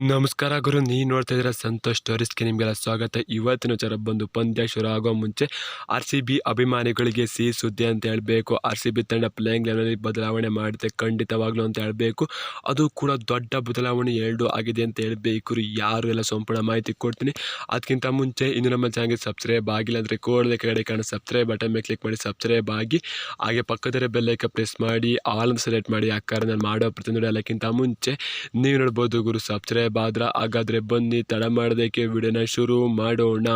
ನಮಸ್ಕಾರ ಗುರು ನೀ ನೋಡ್ತಾ ಇದ್ದೀರಾ ಸಂತೋಷ್ ಸ್ಟೋರಿಸ್ಗೆ ನಿಮಗೆಲ್ಲ ಸ್ವಾಗತ. ಇವತ್ತಿನ ವಿಚಾರ ಬಂದು ಪಂದ್ಯ ಶುರು ಆಗೋ ಮುಂಚೆ ಆರ್ ಸಿ ಬಿ ಅಭಿಮಾನಿಗಳಿಗೆ ಸಿಹಿ ಸುದ್ದಿ ಅಂತ ಹೇಳಬೇಕು. ಆರ್ ಸಿ ಬಿ ತಂಡ ಪ್ಲೇಯಿಂಗ್ ಲೆವೆನಲ್ಲಿ ಬದಲಾವಣೆ ಮಾಡಿದೆ, ಖಂಡಿತವಾಗ್ಲೂ ಅಂತ ಹೇಳಬೇಕು. ಅದು ಕೂಡ ದೊಡ್ಡ ಬದಲಾವಣೆ ಎರಡು ಆಗಿದೆ ಅಂತ ಹೇಳಬೇಕು. ಯಾರು ಎಲ್ಲ ಸಂಪೂರ್ಣ ಮಾಹಿತಿ ಕೊಡ್ತೀನಿ. ಅದಕ್ಕಿಂತ ಮುಂಚೆ ಇನ್ನು ನಮ್ಮ ಚಾನಲ್ಗೆ ಸಬ್ಸ್ಕ್ರೈಬ್ ಆಗಿಲ್ಲ ಅಂದರೆ ಕೂಡಲೇ ಕಡೆ ಕಾಣೋ ಸಬ್ಸ್ಕ್ರೈಬ್ ಬಟನ್ ಮೇಲೆ ಕ್ಲಿಕ್ ಮಾಡಿ ಸಬ್ಸ್ಕ್ರೈಬ್ ಆಗಿ, ಹಾಗೆ ಪಕ್ಕದಲ್ಲೇ ಬೆಲ್ಲೈಕ ಪ್ರೆಸ್ ಮಾಡಿ ಆಲ್ ಸೆಲೆಕ್ಟ್ ಮಾಡಿ, ಆ ನಾನು ಮಾಡೋ ಪ್ರತಿನಿಧಿ ಎಲ್ಲಕ್ಕಿಂತ ಮುಂಚೆ ನೀವು ನೋಡ್ಬೋದು ಗುರು ಸಬ್ಸ್ಕ್ರೈಬ್ ಆದ್ರ ಹಾಗಾದ್ರೆ ಬನ್ನಿ, ತಡ ಮಾಡೋದಕ್ಕೆ ವಿಡಿಯೋನ ಶುರು ಮಾಡೋಣ.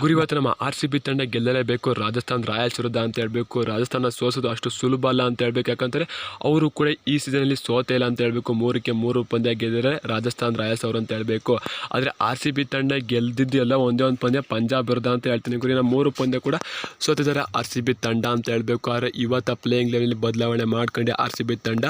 ಗುರಿ ಇವತ್ತು ನಮ್ಮ ಆರ್ ಸಿ ಬಿ ತಂಡ ಗೆಲ್ಲಲೇಬೇಕು. ರಾಜಸ್ಥಾನ್ ರಾಯಲ್ಸ್ ವಿರುದ್ಧ ಅಂತ ಹೇಳಬೇಕು. ರಾಜಸ್ಥಾನ ಸೋಸೋದು ಅಷ್ಟು ಸುಲಭ ಅಲ್ಲ ಅಂತ ಹೇಳಬೇಕು. ಯಾಕಂದರೆ ಅವರು ಕೂಡ ಈ ಸೀಸನಲ್ಲಿ ಸೋತೇ ಇಲ್ಲ ಅಂತ ಹೇಳಬೇಕು. ಮೂರಕ್ಕೆ ಮೂರು ಪಂದ್ಯ ಗೆದ್ದರೆ ರಾಜಸ್ಥಾನ್ ರಾಯಲ್ಸ್ ಅವರು ಅಂತ ಹೇಳಬೇಕು. ಆದರೆ ಆರ್ ಸಿ ಬಿ ತಂಡ ಗೆಲ್ದಿದ್ದೆಲ್ಲ ಒಂದೇ ಒಂದು ಪಂದ್ಯ ಪಂಜಾಬ್ ವಿರುದ್ಧ ಅಂತ ಹೇಳ್ತೀನಿ. ಗುರಿನ ಮೂರು ಪಂದ್ಯ ಕೂಡ ಸೋತಿದ್ದಾರೆ ಆರ್ ಸಿ ಬಿ ತಂಡ ಅಂತ ಹೇಳಬೇಕು. ಆದರೆ ಇವತ್ತು ಪ್ಲೇಯಿಂಗ್ ಲೆವೆಲ್ ಬದಲಾವಣೆ ಮಾಡ್ಕೊಂಡು ಆರ್ ಸಿ ಬಿ ತಂಡ.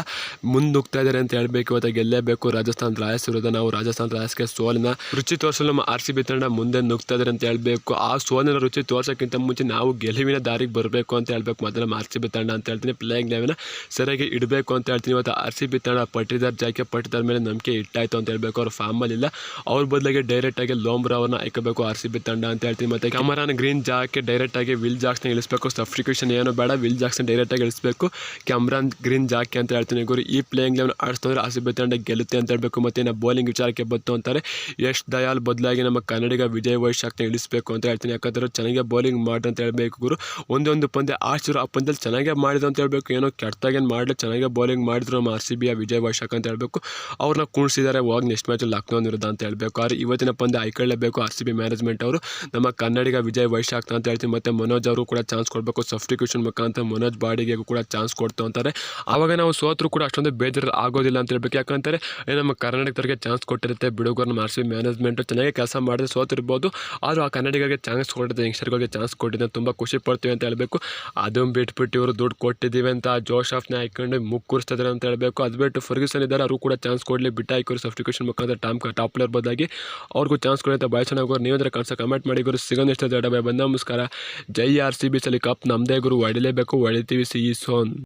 ಮುಂದೋಗ್ತಾ ಇದ್ದಾರೆ ಅಂತ ಹೇಳಬೇಕು. ಇವತ್ತು ಗೆಲ್ಲೇಬೇಕು ರಾಜಸ್ಥಾನ್ ರಾಯಲ್ಸ್ ವಿರುದ್ಧ ನಾವು ರಾಜಸ್ಥಾನ್ ರಾಯಲ್ಸ್ಗೆ ಸೋಲಿನ ರುಚಿ ತೋರಿಸಲು ನಮ್ಮ ಆರ್ ಸಿ ಬಿ ತಂಡ ಮುಂದೆ ನುಗ್ತಾ ಇದ್ದಾರೆ ಅಂತ ಹೇಳಬೇಕು. ಆ ಸೋಲಿನ ರುಚಿ ತೋರ್ಸೋಕ್ಕಿಂತ ಮುಂಚೆ ನಾವು ಗೆಲುವಿನ ದಾರಿಗೆ ಬರಬೇಕು ಅಂತ ಹೇಳಬೇಕು. ಮೊದಲು ನಮ್ಮ ಆರ್ ಸಿ ಬಿ ತಂಡ ಅಂತ ಹೇಳ್ತೀನಿ. ಪ್ಲೇಯಿಂಗ್ ಲೆವೆನ ಸರಿಯಾಗಿ ಇಡಬೇಕು ಅಂತ ಹೇಳ್ತೀನಿ. ಇವತ್ತು ಆರ್ ಸಿ ಬಿ ತಂಡ ಪಟ್ಟಿದಾರ್ ಜಾಕೆ ಪಟ್ಟಿದಾರ್ ಮೇಲೆ ನಂಬಿಕೆ ಇಟ್ಟಾಯ್ತು ಅಂತ ಹೇಳಬೇಕು. ಅವ್ರ ಫಾರ್ಮಲ್ಲಿ ಇಲ್ಲ. ಅವ್ರ ಬದಲಿಗೆ ಡೈರೆಕ್ಟಾಗಿ ಲೋಮ್ರಾ ಅವ್ರನ್ನ ಹಾಕಬೇಕು ಆರ್ ಸಿ ಬಿ ತಂಡ ಅಂತ ಹೇಳ್ತೀನಿ. ಮತ್ತೆ ಕ್ಯಾಮರಾನ್ ಗ್ರೀನ್ ಜಾಕೆ ಡೈರೆಕ್ಟಾಗಿ ವಿಲ್ ಜಾಕ್ಸ್ನ ಇಳಿಸಬೇಕು. ಸಬ್ಸ್ಟಿಕ್ಯೂಷನ್ ಏನು ಬೇಡ. ವಿಲ್ ಜಾಕ್ಸ್ನ ಡೈರೆಕ್ಟಾಗಿ ಇಳಿಸ್ಬೇಕು. ಕ್ಯಾಮ್ರಾನ್ ಗ್ರೀನ್ ಜಾಕೆ ಅಂತ ಹೇಳ್ತೀನಿ. ಗುರು ಈ ಪ್ಲೇಯಿಂಗ್ ಲೆವೆನ್ ಆಡಿಸ್ತಂದ್ರೆ ಆರ್ ಸಿ ಬಿ ತಂಡ ಗೆಲ್ಲುತ್ತೆ ಅಂತ ಹೇಳಬೇಕು. ಮತ್ತು ಏನೋ ಬೌಲಿಂಗ್ ವಿಚಾರಕ್ಕೆ ಬಂತು ಅಂತಾರೆ. ಯಶ್ ದಯಾಲ್ ಬದಲಾಗಿ ನಮ್ಮ ಕನ್ನಡಿಗ ವಿಜಯ್ ವೈಶಾಖ್ನ ಇಳಿಸಬೇಕು ಅಂತ ಹೇಳ್ತೀನಿ. ಯಾಕಂದ್ರೆ ಚೆನ್ನಾಗೆ ಬೌಲಿಂಗ್ ಮಾಡಿ ಅಂತ ಹೇಳಬೇಕು ಗುರು. ಒಂದೊಂದು ಪಂದ್ಯ ಆಡ್ಸಿದ್ರು ಆ ಪಂದ್ಯದಲ್ಲಿ ಚೆನ್ನಾಗೇ ಮಾಡಿದ್ರು ಅಂತ ಹೇಳಬೇಕು. ಏನೋ ಕೆಟ್ಟದಾಗೇನು ಮಾಡಲಿ, ಚೆನ್ನಾಗೇ ಬೌಲಿಂಗ್ ಮಾಡಿದ್ರು ನಮ್ಮ ಆರ್ ಸಿ ಬಿಯ ವಿಜಯ್ ವೈಶಾಖ್ ಅಂತ ಹೇಳಬೇಕು. ಅವ್ರನ್ನ ಕುಣಿಸಿದ್ದಾರೆ ಹೋಗಿ ನೆಕ್ಸ್ಟ್ ಮ್ಯಾಚ್ ಲಕ್ನೋ ವಿರುದ್ಧ ಅಂತ ಹೇಳಬೇಕು. ಆದರೆ ಇವತ್ತಿನ ಪಂದ್ಯ ಆಯ್ಕೊಳ್ಳೇಬೇಕು ಆರ್ ಸಿ ಬಿ ಮ್ಯಾನೇಜ್ಮೆಂಟ್ ಅವರು. ನಮ್ಮ ಕನ್ನಡಿಗ ವಿಜಯ್ ವೈಶಾಖ್ ಅಂತ ಹೇಳ್ತೀನಿ. ಮತ್ತು ಮನೋಜ್ ಅವರು ಕೂಡ ಚಾನ್ಸ್ ಕೊಡಬೇಕು. ಸಬ್ಸ್ಟಿಟ್ಯೂಷನ್ ಮುಖಾಂತರ ಮನೋಜ್ ಬಾಡಿಗೆ ಕೂಡ ಚಾನ್ಸ್ ಕೊಡ್ತು ಅಂತಾರೆ. ಆವಾಗ ನಾವು ಸೋತರು ಕೂಡ ಅಷ್ಟೊಂದು ಬೇಜಾರು ಆಗೋದಿಲ್ಲ ಅಂತ ಹೇಳ್ಬೇಕು. ಯಾಕಂತಾರೆ ನಮ್ಮ ಕರ್ನಾಟಕದವರಿಗೆ ಚಾನ್ಸ್ ಕೊಟ್ಟಿರುತ್ತೆ ಬಿಡುಗರನ್ನ ಮಾರ್ಸಿ ಆರ್ ಸಿ ಬಿ ಮ್ಯಾನೇಜ್ಮೆಂಟು ಚೆನ್ನಾಗಿ ಕೆಲಸ ಮಾಡಿದ್ರೆ ಸೋತಿರ್ಬೋದು. ಆದರೂ ಆ ಕನ್ನಡಿಗರಿಗೆ ಚಾನ್ಸ್ ಕೊಟ್ಟಿದೆ ಯಂಗ್ಸ್ಟರ್ಗಳಿಗೆ ಚಾನ್ಸ್ ಕೊಟ್ಟಿದ್ದೆ ತುಂಬ ಖುಷಿ ಪಡ್ತೀವಿ ಅಂತ ಹೇಳಬೇಕು. ಅದನ್ನು ಬಿಟ್ಬಿಟ್ಟು ಇವರು ದುಡ್ಡು ಕೊಟ್ಟಿದ್ದೀವಿ ಅಂತ ಜೋಶ್ ಆಫ್ನ ಹಾಕೊಂಡು ಮುಕ್ಕುರಿಸ್ತಾ ಇದ್ದಾರೆ ಅಂತ ಹೇಳಬೇಕು. ಅದು ಬಿಟ್ಟು ಫರ್ಗಿಸನ್ ಇದ್ದಾರೆ ಅವರು ಕೂಡ ಚಾನ್ಸ್ ಕೊಡಲಿ. ಬಿಟ್ಟು ಹಾಕಿದ್ರು ಸಬ್ಸ್ಟಿಟ್ಯೂಷನ್ ಮುಖಾಂತರ ಟಾಮ್ ಟಾಪ್ ಪ್ಲೇಯರ್ ಬದಲಾಗಿ. ಅವ್ರಿಗೂ ಚಾನ್ಸ್ ಕೊಡುತ್ತೆ ಭಾಳ ಚೆನ್ನಾಗಿ ನೀವು ಅಂದ್ರೆ ಕನ್ಸ ಕಮೆಂಟ್ ಮಾಡಿ ಗುರು. ಸಿಗೋದು ಇಷ್ಟ ದೊಡ್ಡ ಬಂದ ನಮಸ್ಕಾರ. ಜೈ ಆರ್ ಸಿ ಬಿ ಸಲಿ ಕಪ್ ನಮ್ಮದೇ ಗುರು. ಹೊಡಿಲೇಬೇಕು ಹೊಡಿತೀವಿ ಸಿ ಸೋನ್